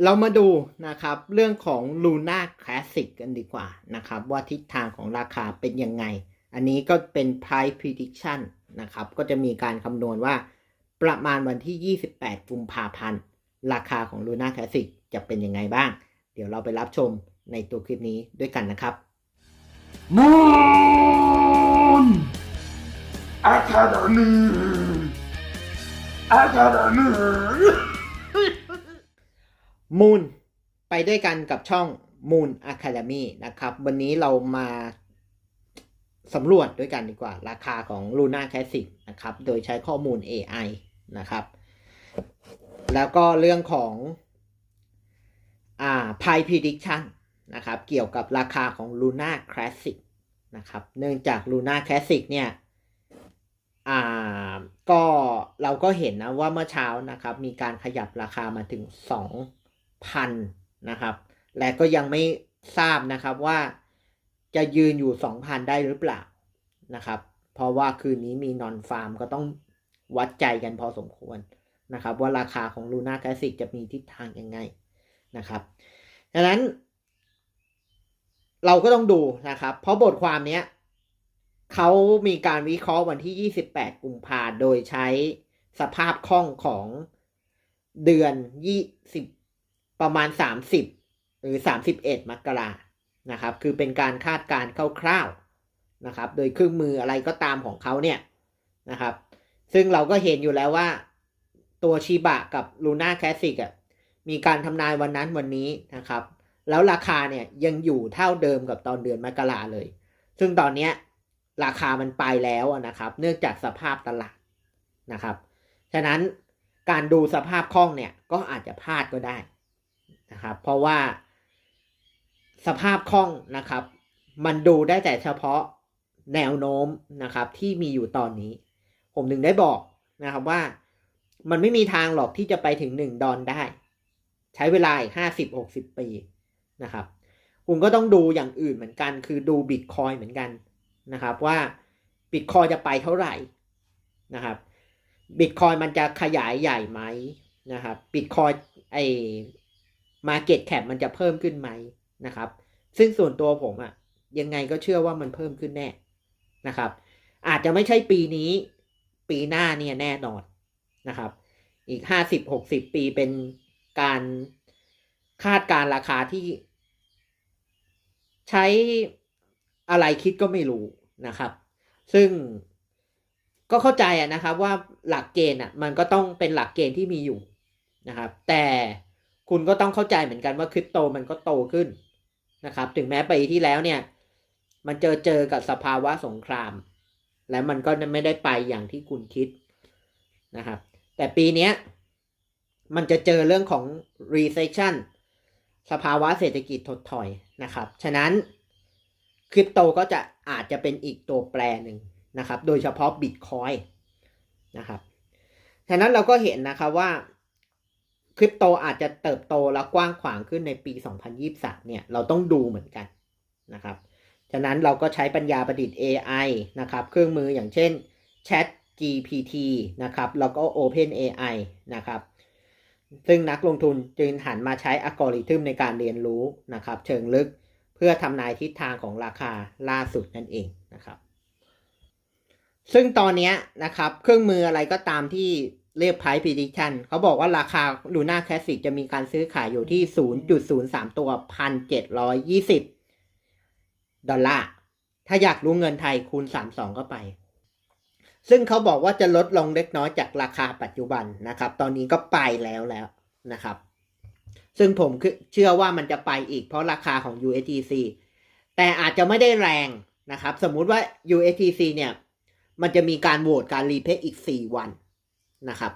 เรามาดูนะครับเรื่องของ Luna Classic กันดีกว่านะครับว่าทิศทางของราคาเป็นยังไง อันนี้ก็เป็น price prediction นะครับก็จะมีการคำนวณว่าประมาณวันที่ 28 กุมภาพันธ์ ราคาของ Luna Classic จะเป็นยังไงบ้าง เดี๋ยวเราไปรับชมในตัวคลิปนี้ด้วยกันนะครับ Moon Academy Academy มูลไปด้วยกันกับช่อง Moon Academy นะครับ วันนี้เรามาสำรวจด้วยกันดีกว่า ราคาของ Luna Classic นะครับ โดยใช้ข้อมูล AI นะครับ แล้วก็เรื่องของอ่า p i Prediction นะครับ เกี่ยวกับราคาของ Luna Classic นะครับ เนื่องจาก Luna Classic เนี่ยอ่าก็เราก็เห็นนะว่าเมื่อเช้านะครับ มีการขยับราคามาถึง 2,000นะครับ และก็ยังไม่ทราบนะครับว่าจะยืนอยู่ 2,000 ได้หรือเปล่านะครับ เพราะว่าคืนนี้มีนอนฟาร์มก็ต้องวัดใจกันพอสมควรนะครับ ว่าราคาของ Luna Classic จะมีทิศทางยังไงนะครับดังนั้น เราก็ต้องดูนะครับ เพราะบทความเนี้ยเขามีการวิเคราะห์วันที่ 28 กุมภาโดยใช้สภาพคล่องของเดือน20 ประมาณ 30 หรือ 31 มกรานะครับ คือเป็นการคาดการณ์คร่าวๆนะครับ โดยเครื่องมืออะไรก็ตามของเขาเนี่ยนะครับ ซึ่งเราก็เห็นอยู่แล้วว่าตัวชิบะกับลูน่าแคสสิกอะมีการทำนายวันนั้นวันนี้นะครับ แล้วราคาเนี่ยยังอยู่เท่าเดิมกับตอนเดือนมกราเลย ซึ่งตอนเนี้ยราคามันไปแล้วนะครับ เนื่องจากสภาพตลาดนะครับ ฉะนั้นการดูสภาพคล่องเนี่ยก็อาจจะพลาดก็ได้ นะครับ เพราะว่าสภาพคล่องนะครับ มันดูได้แต่เฉพาะแนวโน้มนะครับ ที่มีอยู่ตอนนี้ ผมถึงได้บอกนะครับว่ามันไม่มีทางหรอกที่จะไปถึงหนึ่งดอลได้ ใช้เวลาอีกห้าสิบหกสิบปีนะครับ คุณก็ต้องดูอย่างอื่นเหมือนกัน คือดูบิตคอยเหมือนกันนะครับ ว่าบิตคอยจะไปเท่าไหร่นะครับบิตคอยมันจะขยายใหญ่ไหมนะครับบิตคอยไอ มาเก็ตแคปมันจะเพิ่มขึ้นไหมนะครับ ซึ่งส่วนตัวผมอะยังไงก็เชื่อว่ามันเพิ่มขึ้นแน่นะครับ อาจจะไม่ใช่ปีนี้ ปีหน้าเนี่ยแน่นอนนะครับ อีกห้าสิบหกสิบปีเป็นการคาดการราคาที่ ใช้อะไรคิดก็ไม่รู้นะครับ ซึ่งก็เข้าใจอะนะครับว่าหลักเกณฑ์อะมันก็ต้องเป็นหลักเกณฑ์ที่มีอยู่นะครับ แต่ คุณก็ต้องเข้าใจเหมือนกันว่าคริปโตมันก็โตขึ้นนะครับ ถึงแม้ปีที่แล้วเนี่ย มันเจอเจอกับสภาวะสงคราม และมันก็ไม่ได้ไปอย่างที่คุณคิดนะครับ แต่ปีนี้มันจะเจอเรื่องของ recession สภาวะเศรษฐกิจถดถอยนะครับ ฉะนั้นคริปโตก็จะอาจจะเป็นอีกตัวแปรหนึ่งนะครับ โดยเฉพาะบิตคอยนะครับ ฉะนั้นเราก็เห็นนะครับว่า คริปโตอาจจะเติบโตและกว้างขวางขึ้นในปี 2023 เนี่ย เราต้องดูเหมือนกันนะครับ ฉะนั้นเราก็ใช้ปัญญาประดิษฐ์ AI นะครับ เครื่องมืออย่างเช่น Chat GPT นะครับ แล้วก็ Open AI นะครับ ซึ่งนักลงทุนจึงหันมาใช้อัลกอริทึมในการเรียนรู้นะครับ เชิงลึกเพื่อทำนายทิศทางของราคาล่าสุดนั่นเองนะครับ ซึ่งตอนนี้นะครับ เครื่องมืออะไรก็ตามที่ เรียก price prediction เขาบอกว่าราคา Luna Classic จะมีการซื้อขายอยู่ที่ 0.03 ตัว 1,720 ดอลลาร์ ถ้าอยากรู้เงินไทยคูณ 32 ก็ไป ซึ่งเขาบอกว่าจะลดลงเล็กน้อยจากราคาปัจจุบันนะครับ ตอนนี้ก็ไปแล้วแล้วนะครับ ซึ่งผมเชื่อว่ามันจะไปอีกเพราะราคาของ USDC แต่อาจจะไม่ได้แรงนะครับ สมมุติว่า USDC เนี่ย มันจะมีการโหวตการรีเพย์อีก 4 วัน นะครับ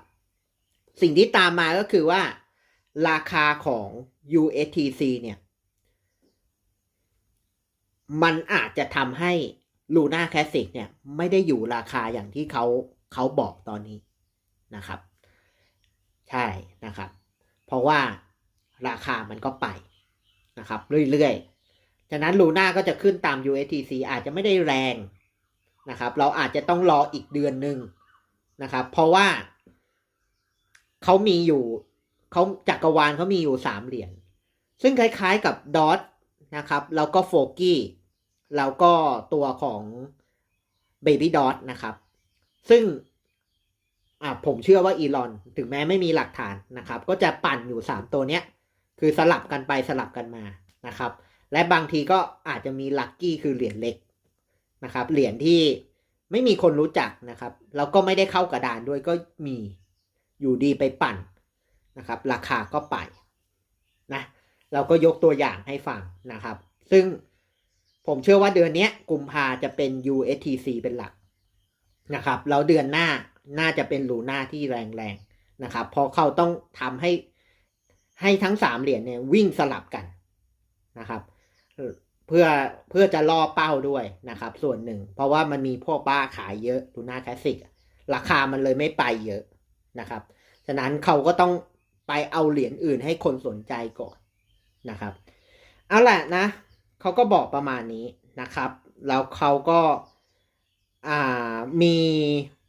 สิ่งที่ตามมาก็คือว่า ราคาของ USDC เนี่ย มันอาจจะทำให้ Luna Classic เนี่ย ไม่ได้อยู่ราคาอย่างที่เขาเขาบอกตอนนี้นะครับ ใช่นะครับ เพราะว่าราคามันก็ไปนะครับ เรื่อยๆฉะนั้น Luna ก็จะขึ้นตาม USDC อาจจะไม่ได้แรงนะครับ เราอาจจะต้องรออีกเดือนหนึ่งนะครับ เพราะว่า เขามีอยู่เขาจักรวาลเขามีอยู่สามเหรียญซึ่งคล้ายๆกับดอทนะครับ แล้วก็โฟกี้แล้วก็ตัวของเบบี้ดอทนะครับ ซึ่งอ่าผมเชื่อว่าอีลอน ถึงแม้ไม่มีหลักฐานนะครับ ก็จะปั่นอยู่สามตัวเนี้ย คือสลับกันไปสลับกันมานะครับ และบางทีก็อาจจะมีลัคกี้คือเหรียญเล็กนะครับ เหรียญที่ไม่มีคนรู้จักนะครับ แล้วก็ไม่ได้เข้ากระดานด้วยก็มี อยู่ดีไปปั่นนะครับ ราคาก็ไปนะเราก็ยกตัวอย่างให้ฟังนะครับ ซึ่งผมเชื่อว่าเดือนนี้กุมภาจะเป็น USTC เป็นหลักนะครับแล้วเดือนหน้าน่าจะเป็นลูน่าที่แรงๆนะครับเพราะเขาต้องทำให้ให้ทั้งสามเหรียญเนี่ยวิ่งสลับกันนะครับ เพื่อเพื่อจะล่อเป้าด้วยนะครับ ส่วนหนึ่ง เพราะว่ามันมีพวกบ้าขายเยอะลูน่าคลาสสิกราคามันเลยไม่ไปเยอะ นะครับ ฉะนั้นเขาก็ต้องไปเอาเหรียญอื่นให้คนสนใจก่อนนะครับ เอาแหละนะเขาก็บอกประมาณนี้นะครับ แล้วเขาก็ามี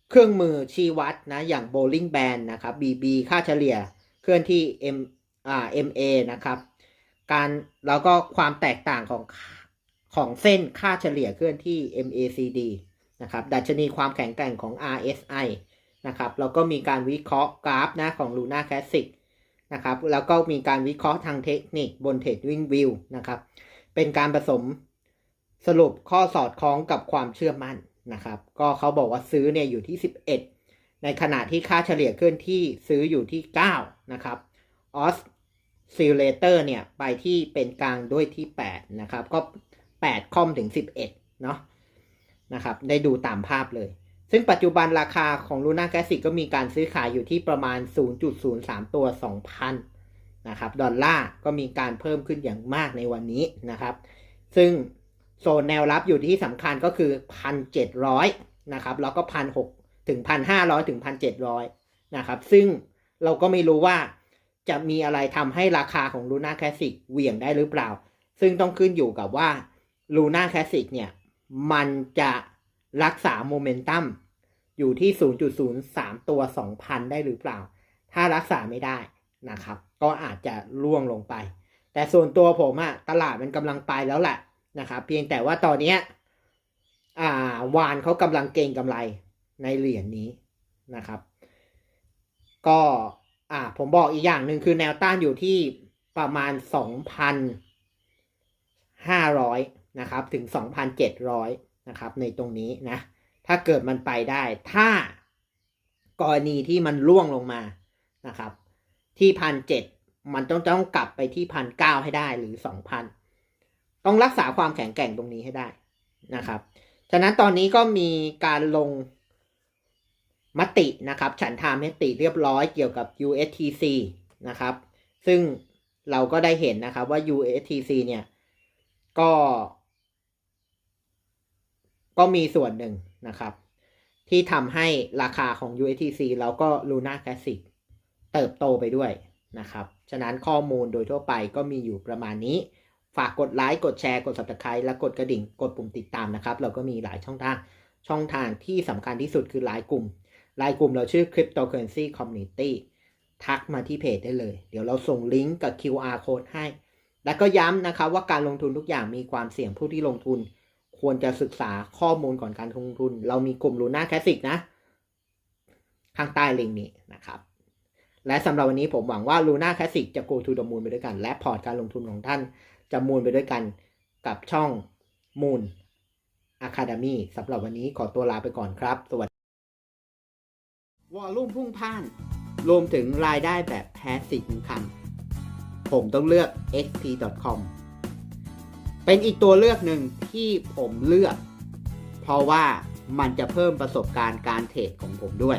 เครื่องมือชี้วัดนะอย่าง bowling band นะครับ BB ค่าเฉลี่ยเคลื่อนที่ M อ่า MA นะครับการแล้วก็ความแตกต่างของของเส้นค่าเฉลี่ยเคลื่อนที่ MACD นะครับดัชนีความแข็งแกร่งของ RSI นะครับแล้วก็มีการวิเคราะห์กราฟนะของ Luna Classic นะครับแล้วก็มีการวิเคราะห์ทางเทคนิคบน TradingView วิวนะครับเป็นการผสมสรุปข้อสอดคล้องกับความเชื่อมั่นนะครับก็เขาบอกว่าซื้อเนี่ยอยู่ที่ 11 ในขณะที่ค่าเฉลี่ยเคลื่อนที่ซื้ออยู่ที่ 9 นะครับออสซิลเลเตอร์เนี่ยไปที่เป็นกลางด้วยที่ 8 นะครับ ก็ 8คอมถึง 11 เนาะนะครับได้ดูตามภาพเลย ซึ่งปัจจุบันราคาของ Luna Classic ก็มีการซื้อขายอยู่ที่ประมาณ 0.03 ตัว 2,000นะครับดอลลาร์ก็มีการเพิ่มขึ้นอย่างมากในวันนี้นะครับ ซึ่งโซนแนวรับอยู่ที่สำคัญก็คือ 1,700นะครับแล้วก็ 1,600 ถึง 1,500 ถึง 1,700นะครับซึ่งเราก็ไม่รู้ว่าจะมีอะไรทำให้ราคาของ Luna Classic เหวี่ยงได้หรือเปล่า ซึ่งต้องขึ้นอยู่กับว่า Luna Classic เนี่ยมันจะ รักษาโมเมนตัมอยู่ที่ 0.03 ตัว 2,000 ได้หรือเปล่า ถ้ารักษาไม่ได้นะครับ ก็อาจจะล่วงลงไป แต่ส่วนตัวผมอะตลาดมันกำลังไปแล้วแหละนะครับ เพียงแต่ว่าตอนนี้อ่าวานเขากำลังเก่งกำไรในเหรียญนนี้นะครับ ก็อ่าผมบอกอีกอย่างหนึ่งคือแนวต้านอยู่ที่ประมาณ 2,500 นะครับ ถึง 2,700 นะครับ ในตรงนี้นะ ถ้าเกิดมันไปได้ ถ้ากรณีที่มันล่วงลงมานะครับ ที่พันเจ็ดมันต้องต้องกลับไปที่พันเก้าให้ได้หรือสองพันต้องรักษาความแข็งแกร่งตรงนี้ให้ได้นะครับ ฉะนั้นตอนนี้ก็มีการลงมตินะครับ ฉันทามติเรียบร้อยเกี่ยวกับ USTC นะครับ ซึ่งเราก็ได้เห็นนะครับว่า USTC เนี่ย ก็ ก็มีส่วนหนึ่งนะครับ ที่ทำให้ราคาของ USTC แล้วก็ Luna Classic เติบโตไปด้วยนะครับ ฉะนั้นข้อมูลโดยทั่วไปก็มีอยู่ประมาณนี้ ฝากกดไลค์ กดแชร์ กด subscribe และกดกระดิ่ง กดปุ่มติดตามนะครับ เราก็มีหลายช่องทาง ช่องทางที่สำคัญที่สุดคือไลน์กลุ่ม ไลน์กลุ่มเราชื่อ Cryptocurrency Community ทักมาที่เพจได้เลย เดี๋ยวเราส่งลิงก์กับ QR code ให้ แล้วก็ย้ำนะครับว่าการลงทุนทุกอย่างมีความเสี่ยงผู้ที่ลงทุน ควรจะศึกษาข้อมูลก่อนการลงทุน เรามีกลุ่ม Luna Classic นะ ข้างใต้ลิงก์นี้นะครับ และสำหรับวันนี้ผมหวังว่า Luna Classic จะ go to the moon ไปด้วยกัน และพอร์ตการลงทุนของท่านจะมูลไปด้วยกันกับช่อง Moon Academy สำหรับวันนี้ขอตัวลาไปก่อนครับ สวัสดีวอลลุ่มพุ่งพ่าน รวมถึงรายได้แบบ Passive Income ผมต้องเลือก xp.com เป็นอีกตัวเลือกหนึ่งที่ผมเลือก เพราะว่ามันจะเพิ่มประสบการณ์การเทรดของผมด้วย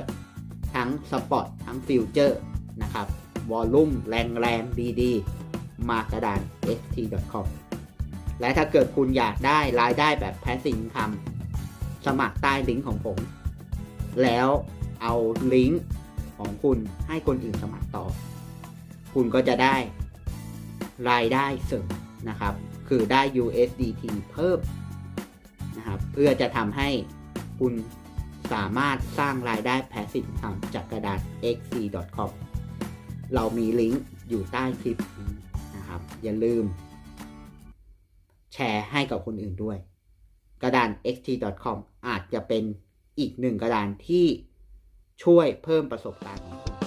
ทั้งสปอตทั้งฟิวเจอร์นะครับวอลลุ่มแรงแรงดีๆ มากระดาน xt.com และถ้าเกิดคุณอยากได้รายได้แบบ passive income สมัครใต้ลิงก์ของผม แล้วเอาลิงก์ของคุณให้คนอื่นสมัครต่อ คุณก็จะได้รายได้เสริมนะครับ คือได้ USDT เพิ่มนะครับเพื่อจะทำให้คุณสามารถสร้างรายได้ passive income จากกระดาษ xc.com เรามีลิงก์อยู่ใต้คลิปนี้นะครับ อย่าลืม แชร์ให้กับคนอื่นด้วย กระดาน xt.com อาจจะเป็นอีกหนึ่งกระดานที่ช่วยเพิ่มประสบการณ์ของคุณ